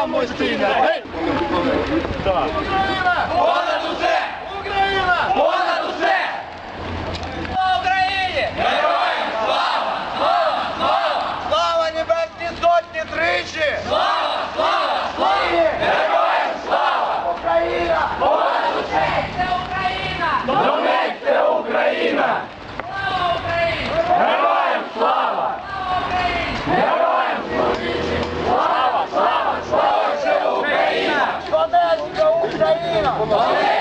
самостійна. Гей! Так. Понад усе! Україна! Понад усе! Слава Україні! Героям слава! Слава! Слава! Слава небесній сотні тричі! 收生意了。